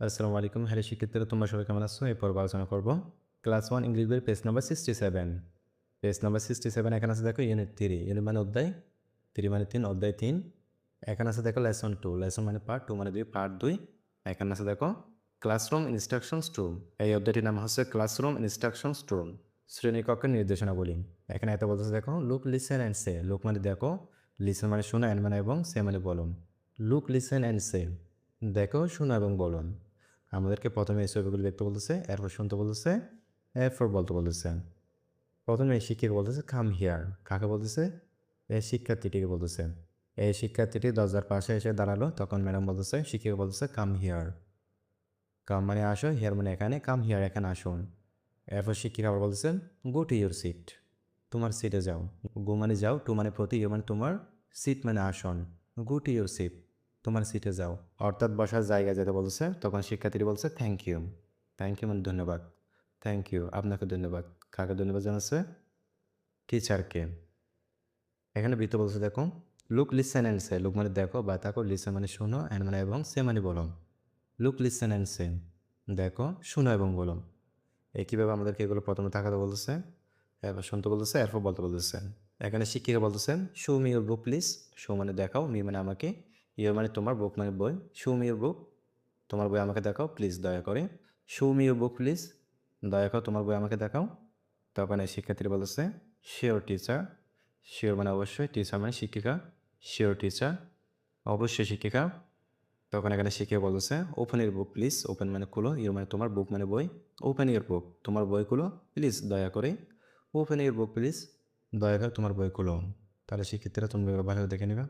আসসালামু আলাইকুম। হ্যালো শিক্ষার্থীরা, তোমরা সবাই কেমন আছো? এই পর্ব আলোচনা করব। ক্লাস ওয়ান ইংলিশ বইয়ের page number sixty seven page number sixty seven এখানে আছে দেখো ইউনিট থ্রি ইউনিট মানে অধ্যায়। থ্রি মানে তিন, অধ্যায় তিন। এখানে আছে দেখো লেসন টু লেসন মানে পার্ট টু মানে দুই পার্ট দুই। এখানে আছে দেখো ক্লাসরুম ইনস্ট্রাকশনস টু এই অধ্যায়টির নাম হচ্ছে ক্লাসরুম ইনস্ট্রাকশনস টু শ্রেণীকক্ষের নির্দেশনাবলী। এখানে এত বলতেছে দেখো look listen and say look মানে দেখো লিসেন মানে শোনো অ্যান্ড মানে এবং সে মানে বলুন লুক লিসেন অ্যান্ড সে দেখো, শোনো এবং বলুন আমাদেরকে প্রথমে এই ছবিগুলো দেখতে বলতেছে, এরপর শুনতে বলতেছে, এরপর বলতে বলতেছে। প্রথমে এই শিক্ষক বলতেছে কাম হিয়ার কাকে বলতেছে? এই শিক্ষার্থীটিকে বলতেছে। এই শিক্ষার্থীটি দরজার পাশে এসে দাঁড়াল, তখন ম্যাডাম বলতেছে, শিক্ষক বলতেছে কাম হিয়ার কাম মানে আসো হিয়ার মানে এখানে কাম হিয়ার এখানে আসুন। এরপর শিক্ষিকা আবার বলতেছেন গো টু ইউর সিট তোমার সিটে যাও। গো মানে যাও টু মানে প্রতি ইউ মানে তোমার সিট মানে আসন। গো টু ইউর সিট তোমার সিটে যাও। অর্থাৎ বসার জায়গায় যেতে বলছে, তখন শিক্ষার্থীটি বলছে থ্যাংক ইউ থ্যাংক ইউ মানে ধন্যবাদ। থ্যাংক ইউ আপনাকে ধন্যবাদ। কাকে ধন্যবাদ জানাচ্ছে? টিচারকে এখানে বৃত্ত বলছে, দেখো look listen and say look মানে দেখো, বা তাকো লিসেন মানে শোনো অ্যান্ড মানে এবং সে মানে বলো। লুক লিসেন অ্যান্ড সে দেখো, শোনো এবং বলো। এই কীভাবে আমাদেরকে এগুলো প্রথমে তাকাতে বলতেছে এরপর শুনতে বলতেছে, এরপর বলতে বলতেছে। এখানে শিক্ষিকা বলতেছেন show me your book please show মানে দেখাও মি মানে আমাকে। ইউর মানে তোমার বুক মানে বই শো মি বুক তোমার বই আমাকে দেখাও প্লিজ দয়া করে। শো মি বুক প্লিজ দয়া করে তোমার বই আমাকে দেখাও। তখন এই শিক্ষার্থীরা বলতেছে শিওর টিচার শিওর মানে অবশ্যই টিচার মানে শিক্ষিকা। শিওর টিচার অবশ্যই শিক্ষিকা। তখন এখানে শিক্ষিকা বলতেছে open your book please open মানে খুলো। ইউর মানে তোমার বুক মানে বই। ওপেন ইউর বুক তোমার বই খুলো প্লিজ দয়া করে। ওপেন ইউর বুক প্লিজ দয়া করে তোমার বই খুলো। তাহলে শিক্ষার্থীরা তুমি ভালো দেখে নিবা।